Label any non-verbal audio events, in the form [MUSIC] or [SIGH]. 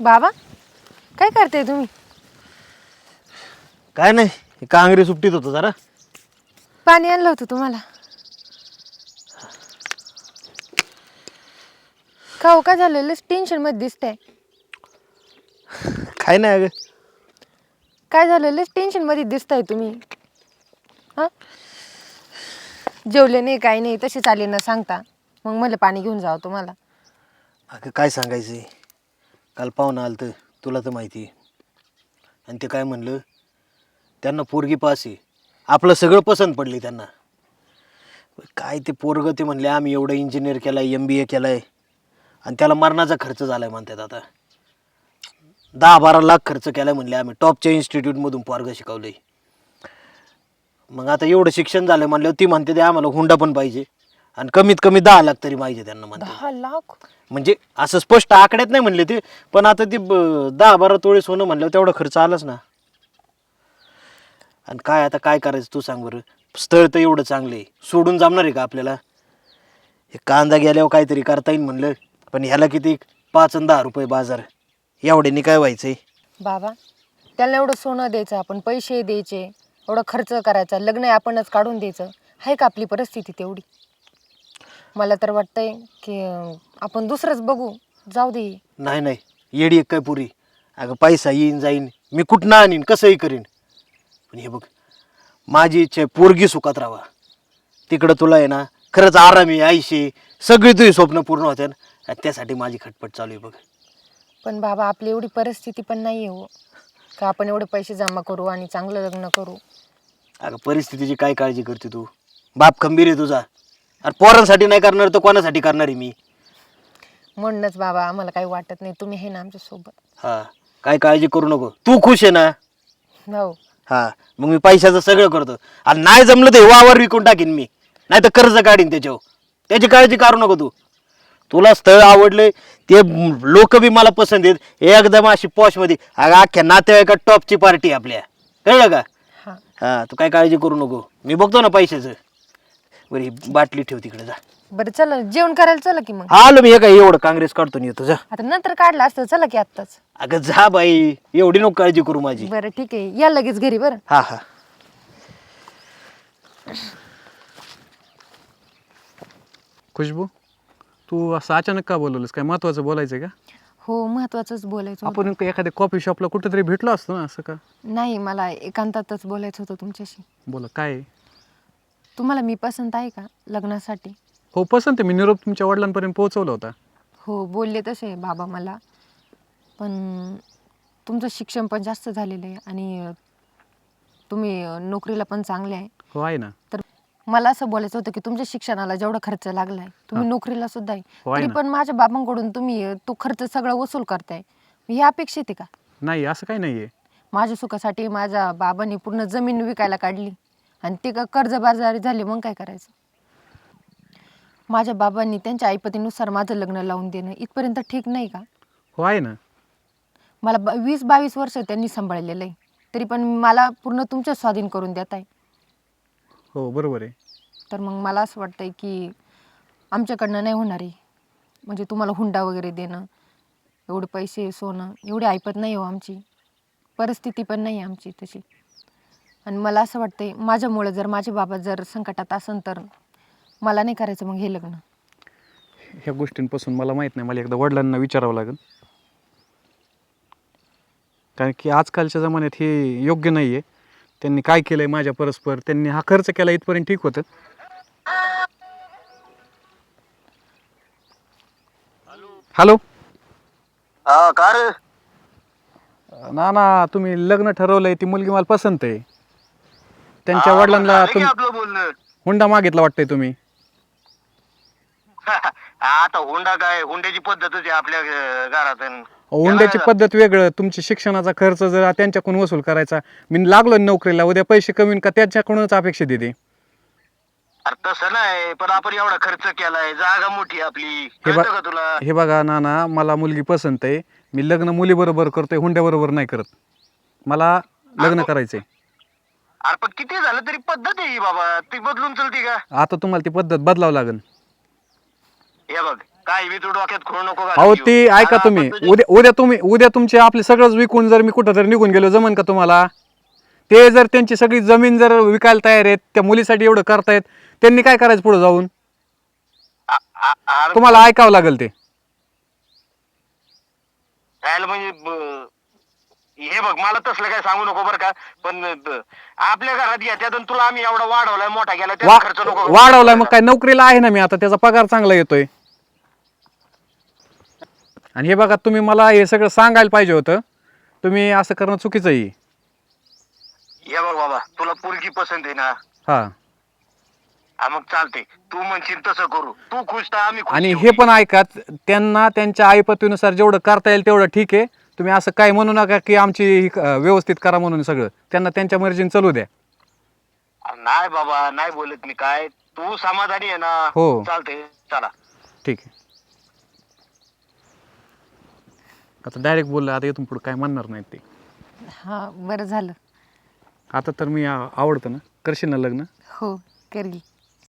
बाबा काय करते तुम्ही? काय नाही हे कांगरी सुट्टीत होतं जरा. पाणी आणलं होतं तुम्हाला. का हो का झालेलं टेन्शनमध्ये दिसतंय. काय नाही अगं. काय झालेलं टेन्शनमध्ये दिसताय तुम्ही. हा? जेवले नाही काही नाही तसे आले न सांगता. मग मला पाणी घेऊन जावं तुम्हाला. अगं काय सांगायचं काल पाहुणं आलं तर तुला तर माहिती आहे. आणि ते काय म्हणलं त्यांना पोरगी पास आहे. आपलं सगळं पसंत पडली त्यांना. काय ते पोरगं ते म्हणले आम्ही एवढं इंजिनियर केलं आहे एम बी ए केलं आहे आणि त्याला मरणाचा खर्च झाला आहे म्हणतात आता. दहा बारा लाख खर्च केला म्हणले आम्ही. टॉपच्या इन्स्टिट्यूटमधून पोरगं शिकवलं आहे मग आता एवढं शिक्षण झालं म्हणलं ती म्हणते ते आम्हाला हुंडा पण पाहिजे. आणि कमीत कमी दहा लाख तरी पाहिजे त्यांना म्हणते. दहा लाख? म्हणजे असं स्पष्ट आकड्यात नाही म्हणले ते पण आता ते ब- दहा बारा तोळे सोनं म्हणल्यावर तेवढा खर्च आलाच ना. आणि काय आता काय करायचं तू सांग बरं. स्थळ तर एवढं चांगलं आहे. सोडून जमणार आहे का आपल्याला? हे कांदा गेल्यावर काहीतरी करता येईल म्हणलं पण ह्याला किती? पाच आणि दहा रुपये बाजार. एवढ्यानी काय व्हायचंय बाबा त्याला एवढं सोनं द्यायचं आपण पैसे द्यायचे एवढं खर्च करायचा लग्न आपणच काढून द्यायचं. आहे का आपली परिस्थिती तेवढी? मला तर वाटतंय की अं, आपण दुसरंच बघू. जाऊ दे. नाही नाही. येडी एक काय पुरी. अगं पैसा येईन जाईन. मी कुठनं आणीन कसंही करीन. पण हे बघ माझी इच्छा आहे पोरगी सुखात राहावा. तिकडं तुला आहे ना खरंच आरामी आईशी सगळी तुझी स्वप्न पूर्ण होते आणि त्यासाठी माझी खटपट चालू आहे बघ. पण बाबा आपली एवढी परिस्थिती पण नाही आहे हो. का आपण एवढे पैसे जमा करू आणि चांगलं लग्न करू? अगं परिस्थितीची काय काळजी करते तू? बाप खंबीर आहे तुझा. अरे पोरांसाठी नाही करणार तर कोणासाठी करणार आहे मी? म्हणूनच बाबा आम्हाला काही वाटत नाही. तुम्ही आहे ना आमच्यासोबत. हा काय काळजी करू नको. तू खुश आहे ना? हो. हा मग मी पैशाचं सगळं करतो. आणि नाही जमलं ते वावर विकून टाकीन मी. नाही तर कर्ज काढीन त्याच्यावर. त्याची काळजी करू नको तू. तुला स्थळ आवडले ते लोक बी मला पसंत आहेत. एकदम अशी पॉशमध्ये अगं अख्ख्या नातेवाईका टॉपची पार्टी आपल्या. कळलं का? हां. हा तू काय काळजी करू नको. मी बघतो ना पैशाचं. बरं ही बाटली ठेव तिकडे जा. बरं चला जेवण करायला चला की मग. हा आलो मी हे काय एवढं काँग्रेस काढतो येतो जा. आता नंतर काढलं असतं चला की आत्ताच. अगं जा बाई एवढी नको काळजी करू माझी. बरं ठीक आहे. या लगेच घरी बरं. हा हा. खुशबू तू असं अचानक का बोलवलंस? काय महत्वाचं बोलायचं आहे का? हो महत्वाचंच बोलायचं होतं. आपण एखाद्या कॉफी शॉपला कुठेतरी भेटलो असतो ना असं का? नाही मला एकांतातच बोलायचं होतं तुमच्याशी. बोला काय आहे? तुम्हाला मी पसंत आहे का लग्नासाठी? हो पसंत आहे. मी निरोप तुमच्या वडिलांपर्यंत पोहोचवला होता. हो बोलले तसे बाबा मला. पण तुमचं शिक्षण पण जास्त झालेलं आहे आणि तुम्ही नोकरीला पण चांगले आहे. हो आहे ना. तर मला असं बोलायचं होतं की तुमच्या शिक्षणाला जेवढा खर्च लागलाय तुम्ही नोकरीला सुद्धा आहे. हो आहे तरी ना. पण माझ्या बाबांकडून तुम्ही अं, तो खर्च सगळा वसूल करताय. हे अपेक्षित आहे का? नाही असं काही नाही आहे माझ्या सुखासाठी माझ्या बाबांनी पूर्ण जमीन विकायला काढली. आणि ते का कर्जबाजारी झाले मग काय करायचं? माझ्या बाबांनी त्यांच्या ऐपतीनुसार माझं लग्न लावून देणं इथपर्यंत ठीक नाही का? हो आहे ना. मला ब वीस बावीस वर्ष त्यांनी सांभाळलेलं आहे. तरी पण मला पूर्ण तुमच्या स्वाधीन करून देत आहे. हो बरोबर आहे. तर मग मला असं वाटतंय की आमच्याकडनं नाही होणार आहे. म्हणजे तुम्हाला हुंडा वगैरे देणं एवढे पैसे सोनं एवढी ऐपत नाही हो आमची. परिस्थिती पण नाही आमची तशी. आणि मला असं वाटतंय माझ्यामुळे जर माझे बाबा जर संकटात असन तर मला नाही करायचं मग हे लग्न. ह्या गोष्टींपासून मला माहीत नाही मला एकदा वडिलांना विचारावं लागेल. कारण की आजकालच्या जमान्यात हे योग्य नाही आहे त्यांनी काय केलं आहे माझ्या परस्पर त्यांनी हा खर्च केला इथपर्यंत ठीक होतं. हॅलो? हा का रे? ना ना तुम्ही लग्न ठरवलंय ती मुलगी मला पसंत आहे. त्यांच्या वडिलांना तुम आपलं बोलणं. हुंडा मागितला वाटतंय तुम्ही. [LAUGHS] आता हुंडा काय हुंड्याची पद्धतच आहे आपल्या अं, घरात अन हुंड्याची पद्धत वेगळं. तुमची शिक्षणाचा खर्च जर त्यांच्याकडून वसूल करायचा मी लागलो ना नोकरीला उद्या पैसे कमी का त्याच्याकडूनच अपेक्षा देते. अरे तसं नाही पण आपण एवढा खर्च केलाय जागा मोठी आपली. हे कळतं का बघ तुला? हे बघा नाना मला मुलगी पसंत आहे. मी लग्न मुलीबरोबर करतोय हुंड्याबरोबर नाही करत. मला लग्न करायचंय. अरे पण किती झालं तरी पद्धत आहे ही बाबा. ती बदलून चलती का? आता तुम्हाला ती पद्धत बदलावं लागेल. हे बघ काय बी तू डोक्यात खोड नको घालू अहो. ती ऐका तुम्ही. आपण तुझे- उद्या उद्या तुम्ही उद्या तुमचे आपले सगळंच विकून जर मी कुठं तरी निघून गेलो जमन का तुम्हाला? ते जर त्यांची सगळी जमीन जर विकायला तयार आहेत त्या मुलीसाठी एवढं करतायत त्यांनी काय करायचं पुढे जाऊन? आ- आ- अरे तुम्हाला ऐकावं लागेल ते. म्हणजे ब- हे बघ मला तसलं काय सांगू नको बरं का. पण ब- आपल्या घरात घेत्यात आणि तुला आम्ही एवढा वाढवलाय मोठा केला त्याचा वा खर्च नको वाढवलाय मग काय नोकरीला आहे ना मी आता त्याचा पगार चांगला येतोय. आणि हे बघा तुम्ही मला हे सगळं सांगायला पाहिजे होतं. तुम्ही असं करणं चुकीचं आहे. हे बघ बाबा तुला पोरगी पसंत आहे ना. हा. हा मग चालते तू म्हणशील तसं करू. तू खुश तर आम्ही खुश आणि. हे पण ऐका त्यांना त्यांच्या आईपतीनुसार जेवढं करता येईल तेवढं ठीक आहे. तुम्ही असं काय म्हणू नका की आमची ही क- व्यवस्थित करा म्हणून सगळं. त्यांना त्यांच्या मर्जीने चालू द्या. नाही बाबा नाही बोलत मी काय. तू समाधानी आहे ना? हो. चालते चला. ठीक आहे. आता डायरेक्ट बोललं आता इथून पुढे काय म्हणणार नाहीत ते. हां बरं झालं. आता तर मी आ- आवडतं ना? करशील ना लग्न? हो करील.